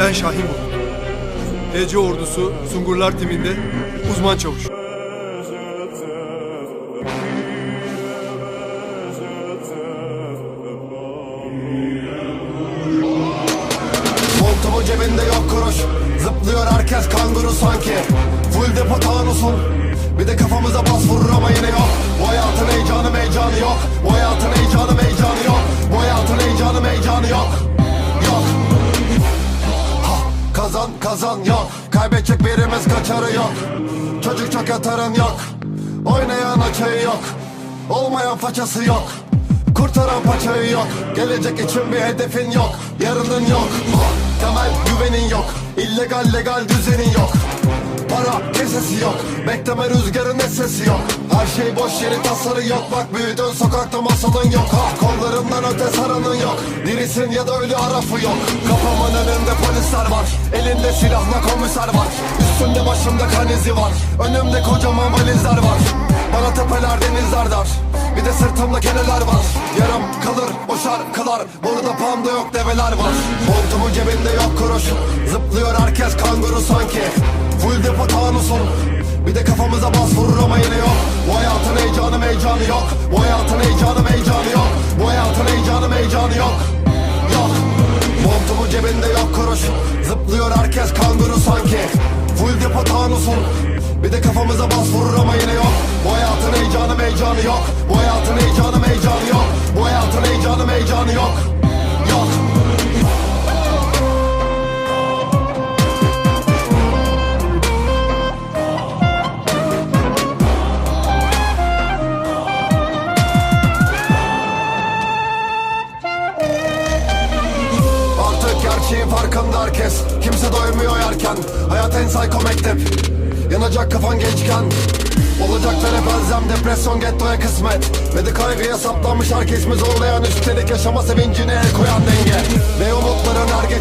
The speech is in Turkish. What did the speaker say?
Ben Şahin Bulut. TC ordusu Sungurlar timinde uzman çavuş. Montumun cebinde yok kuruş. Zıplıyor herkes kanguru sanki. Full depo tanusun Bir de kafamıza bas vurur ama yine yok. Bu hayatın heyecanı heyecanı yok. Bu hayatın heyecanı Kazan kazan yok. Kaybedecek birimiz kaçarı yok. Çocuk çok yatarın yok. Oynayan açayı yok. Olmayan façası yok. Kurtaran paçayı yok. Gelecek için bir hedefin yok. Yarının yok Temel güvenin yok. İllegal legal düzenin yok. Para kesesi yok. Bekleme rüzgarın sesi yok. Her şey boş yeri tasarı yok. Bak büyüdün sokakta masalın yok. Ha, Kollarından öte saranın yok. Dirisin ya da ölü arafı yok. Kafamın önünde polisler var. Elinde silahla komiser var. Üstümde başımda kan izi var. Önümde kocaman valizler var. Bana tepeler denizler dar Bir de sırtımda keneler var. Yarım kalır o şarkılar Burada panda yok develer var. Montumun cebinde yok kuruş. Zıplıyor herkes kanguru sanki. Full depo tanusun Bir de kafamıza bas vurur ama yine yok. Bu hayatın heyecanı heyecanı yok. Bu hayatın heyecanı heyecanı yok. Bu hayatın heyecanı heyecanı yok. Yok. Montumun cebinde yok kuruş. Zıplıyor herkes kanguru sanki. Full depo tanusun Bir de kafamıza bas vurur ama yine yok. Bu hayatın heyecanı heyecanı yok heyecanı heyecanı yok. Yok. Artık gerçeğin farkında herkes. Kimse doymuyor yerken. Hayat en psycho mektep Yanacak kafan gençken Olacaklar hep Depresyon gettoya kısmet. Ve de kaygıya saplanmış herkes mi zorlayan? Üstelik yaşama sevincine el koyan denge. Ve umutların her geç